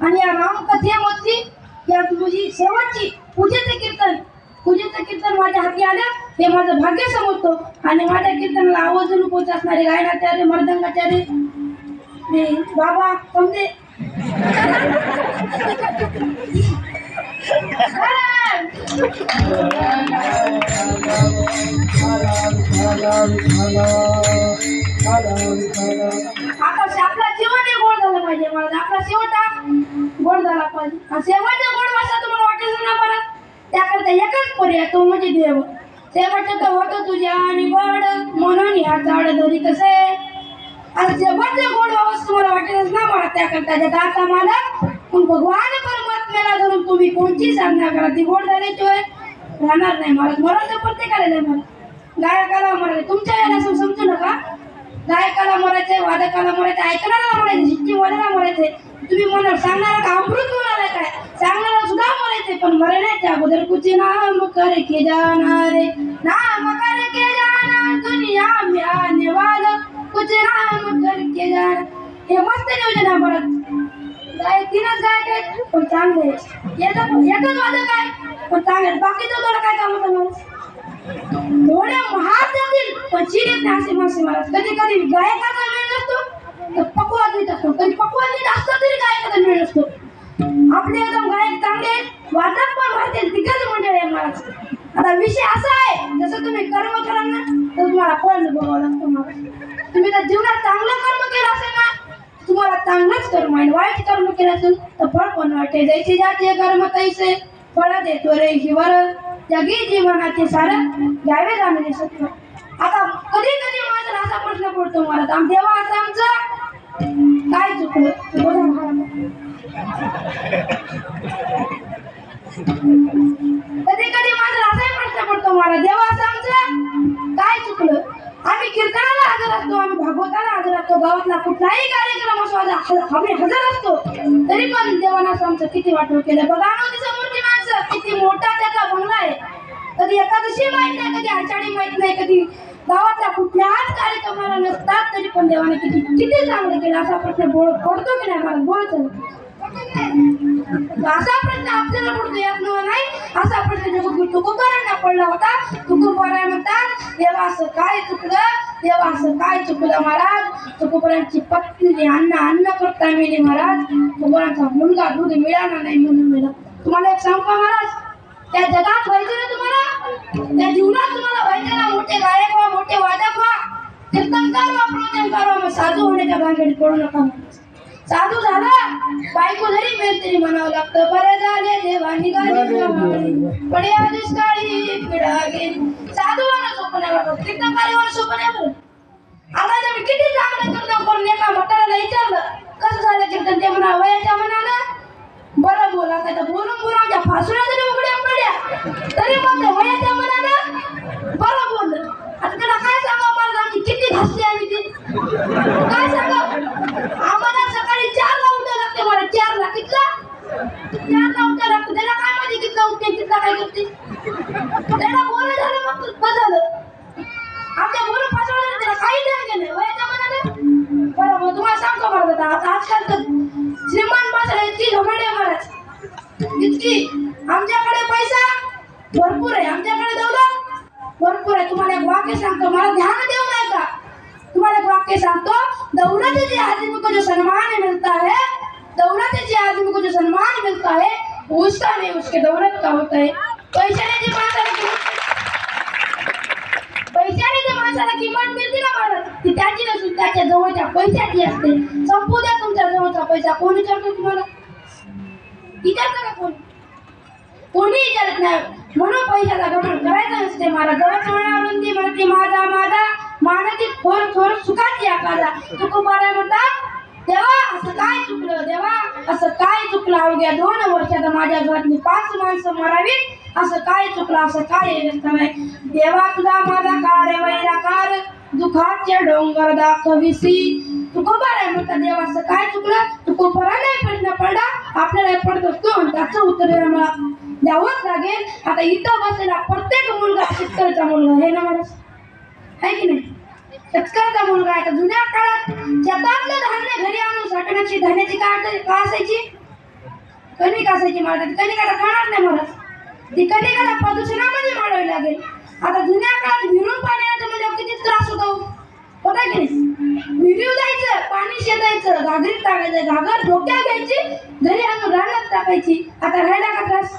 आणि या रामकथेमधली या तुझी शेवटची पूजेचे कीर्तन पूजेचं कीर्तन माझ्या हाती आलं हे माझं भाग्य समजतो. आणि माझ्या कीर्तनाला आवर्जून पोच असणारे गायनाचार्य मर्दंगाचार्य बाबा समजे आता आपला जीवन पाहिजे मला. आपला शेवटा हा. गोड झाला पाहिजे. आणि शेवटचा गोड भाषा तुम्हाला वाटेल ना परत त्याकरता एकच पर्याय तो म्हणजे देव. शेवटचं तर होतं तुझ्या आणि गोड म्हणून ह्या झाड धरी तसे आणि शेवटचं गोड बाबा तुम्हाला वाटेलच ना मला त्याकरता ज्या दाता मला पण भगवान परमात्म्याला धरून तुम्ही कोणची साधना करा? ती गोड झाल्याशिवाय राहणार नाही मला मरण तर प्रत्येकाला नाही मला गायकाला मला तुमच्या याला समजू नका. गायकाला म्हणायचंय वादकाला मरायचं ऐकणाऱ्याला म्हणायचं शिट्टी वाल्याला म्हणायचंय तुम्ही म्हणाल सांगणारा का अमृत म्हणाला काय? सांगणारा सुद्धा म्हणायचंय पण मरण्याच्या अगोदर कुचे नाम कर के जाणारे नाम कर के जाना दुनिया में आने वाला कुछ नाम कर के जाना हे मस्त नियोजन आहे परत काय तीनच गायक आहेत पण चांगले. आहेत. एकच वादक आहे पण चांगले. बाकीचं थोडं काय काम होतं मला थोड्या महाग जातील पण चिरीत नाही असे मासे महाराज कधी कधी गायकाचा वेळ नसतो तर पकवाद येत असतो कधी पकवाद येत असतो तरी गायकाचा वेळ नसतो आपले एकदम गायक चांगले आहेत, पण मारते दिग्गज मंडळ आहे मला आता विषय असा आहे जसं तुम्ही कर्म कराल ना तर तुम्हाला फळ बघावं लागतं महाराज तुम्ही जर जीवनात चांगलं कर्म केलं असेल ना तुम्हाला चांगलंच कर्म आहे वाईट कर्म केलं असेल तर फळ पण वाटते जैसे जाते कर्म तैसे फळ देतो रे शिवर जगी जीवनाचे सार घ्यावे जाणारे सत्य आता कधी कधी माझा असा प्रश्न पडतो मला. आम देवा असं आमचं काय चुकलं? कधी कधी माझा असाही प्रश्न पडतो मला. देवा असं आमचं काय चुकलं? आम्ही कीर्तनाला हजर असतो आम्ही भागवताला हजर असतो गावातला कुठलाही कार्यक्रम असो ह- आम्ही हजर असतो. तरी पण देवानं असं आमचं किती वाटव केलं. बघा ना समोरची माणसं किती मोठा त्याचा बंगला आहे. कधी एकादशी माहीत नाही कधी आषाढी माहीत नाही कधी गावातल्या कुठल्याच कार्यक्रमाला नसतात तरी पण देवाने किती किती चांगलं केलं असा प्रश्न बोल पडतो की नाही मला बोलतो असा प्रश्न आपल्याला पडतो येत नाही. असा प्रश्न तुकोबारांना पडला होता. तुकोबारा म्हणतात देवा असं काय चुकलं? देवा असं काय चुकलं महाराज? तुकोबारांची पत्नी अन्न अन्न करता मेली महाराज. तुकोबारांचा मुलगा दूध मिळाला नाही म्हणून मिळाला तुम्हाला एक सांगू का महाराज? त्या जगात व्हायचं ना तुम्हाला? त्या जीवनात तुम्हाला व्हायचं ना? मोठे गायक व्हा मोठे वादक व्हा. कीर्तनकार व्हा प्रवचनकार व्हा. मग साधू होण्याच्या भानगडीत पडू नका साधू झाला. बायको जरी मेल तरी म्हणावं लागतं बरे झाले देवा निघाले पड्या दुष्काळी पिढा गेली साधू कीर्तनकारी आता किती चांगलं कीर्तन करून एका म्हाताऱ्याला विचारलं कसं झालं कीर्तन? ते म्हणा वयाच्या मनानं. बरं बोला तर बोलून आमच्या फासुऱ्या जरी उघड्या तरी पण ते वयाच्या मनानं बरं बोललं आता त्याला काय सांगावं मला आमची किती घासली आम्ही ती काय सांगावं आम्हाला सकाळी चारला उठावं लागते मला चारला कितला चारला उठावं लागतं त्याला काय माहिती कितला उठते कितला काय करते त्याला बोलणं झालं मग बस झालं आमच्या बोलून फासवलं त्याला काही नाही गेलं वयाच्या मनानं बरोबर तुम्हाला सांगतो मला आता आता आजकाल तर श्रीमान माणसाला इतकी घमंड आहे महाराज इतकी आमच्याकडे पैसा भरपूर आहे. आमच्याकडे दौलत? भरपूर आहे. तुम्हाला एक वाक्य सांगतो. मला ध्यान देऊ नाही का तुम्हाला एक वाक्य सांगतो. दौलत जी आदमी को जो सम्मान मिलता है दौलत जी आदमी को जो सम्मान मिलता है उसका नहीं उसके दौलत का होता है पैशाने जी माणसाला किंमत- पैशाने जी माणसाला किंमत मिळते ना मला ती त्याची नसून त्याच्या जवळच्या पैशाची असते. संपू द्या तुमच्या जवळचा पैसा. कोण विचारतो तुम्हाला? विचारतो का कोण? कोणी विचारत नाही. म्हणून पैशाचा गमन करायचं नसते मला जवळ वृंदी म्हणते माझा माझा मानती थोर थोर सुखाची आकारा तुकोबारा म्हणतात देवा असं काय चुकलं? देवा असं काय चुकलं? अवघ्या दोन वर्षात माझ्या घरातली पाच माणसं मरावीत. असं काय चुकलं? असं काय नाही. देवा तुझा माझा कार्य वैराकार दुखाचे डोंगर दाखविसी. तुकोबाराय म्हणतात देवा असं काय चुकलं? तुकोबारा नाही प्रश्न पडला आपल्याला पडतो तो म्हणतात उत्तर मला द्यावंच लागेल. आता इथं बसलेला प्रत्येक मुलगा शेतकऱ्याचा मुलगा हे ना महाराज आहे की नाही? शेतकऱ्याचा मुलगा आहे. तर जुन्या काळात शेतातलं धान्य घरी आणून साठवण्याची धान्याची काय का असायची कणिक असायची महाराज ती कणिक आता खाणार नाही महाराज ती कणिक आता प्रदूषणामध्ये मारावी लागेल. आता जुन्या काळात विहिरून पाणी आणायचं म्हणजे किती त्रास होतो? होता की नाही? विरू जायचं पाणी शेतायचं घागरीत टाकायचं घागर डोक्यात घ्यायची घरी आणून रानात टाकायची. आता राहिला का त्रास?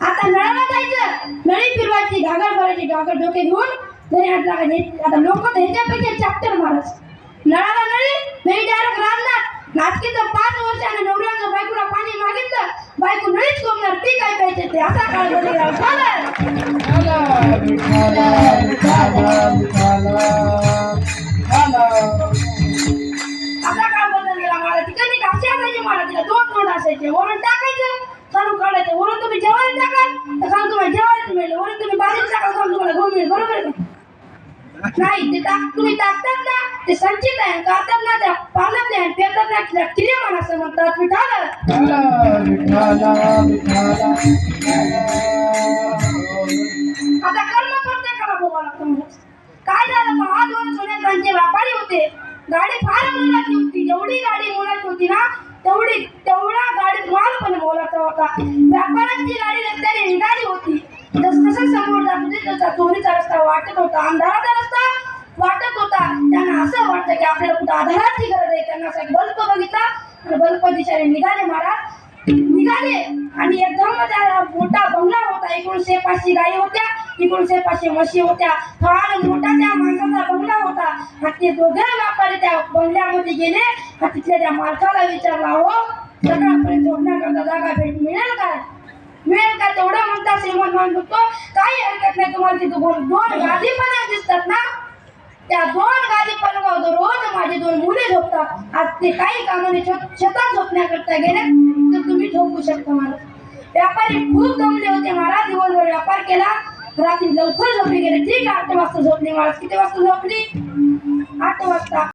आता नळाला जायचं. नळी फिरवायची घागर भरायची घागर डोके घेऊन घरी हात लागायचे. आता लोक ह्याच्यापेक्षा चॅप्टर महाराज नळाला नळी नळी डायरेक्ट राहणार नाचकीचं पाच वर्ष आणि नवऱ्यानं बायकोला पाणी मागितलं. बायको नळीच कोमणार. ती काय पाहिजे ते असा काळ बदलला मिळेल बरोबर आहे का? नाही ते टाक तुम्ही टाकतात ना ते संचित आहे काढतात ना त्या पालत नाही पेरतात ना तिला किरेमान असं म्हणतात टाकलं आता कर्म प्रत्येकाला भोगावं लागतं म्हणजे काय झालं का हा दोन सोन्याचे व्यापारी होते. गाडी फार मोलाची होती. जेवढी गाडी मोलाची होती ना तेवढी तेवढा गाडीत माल पण मोलाचा होता. व्यापाऱ्यांची गाडी रस्त्याने निघाली होती. जस जसं समोर जात होते तसा चोरीचा रस्ता वाटत होता अंधाराचा रस्ता वाटत होता. त्यांना असं वाटतं की आपल्याला कुठं आधाराची गरज आहे. त्यांना असा बल्ब बघितला आणि बल्ब दिशाने निघाले महाराज निघाले आणि एकदम त्याला मोठा बंगला होता. एकोणीसशे पाचशे गायी होत्या एकोणीसशे पाचशे म्हशी होत्या. फार मोठा त्या माणसाचा बंगला होता. आणि ते दोघे व्यापारी त्या बंगल्यामध्ये गेले. आणि तिथल्या त्या मालकाला विचारला हो सगळ्यापर्यंत झोपण्याकरता जागा भेट मिळेल काय? मिळेल का तेवढं म्हणता श्रीमंत म्हणतो काही हरकत नाही तुम्हाला तिथे दोन दोन गादी पण दिसतात ना? त्या दोन गादी पलंगावर रोज माझे दोन मुले झोपतात. आज ते काही कामाने शेत- शेतात झोपण्याकरता गेले तर तुम्ही झोपू शकता मला. व्यापारी खूप दमले होते. महाराज दिवसभर व्यापार केला. रात्री लवकर झोपली गेले. ठीक आहे आठ वाजता झोपली. महाराज किती वाजता झोपली? आठ वाजता.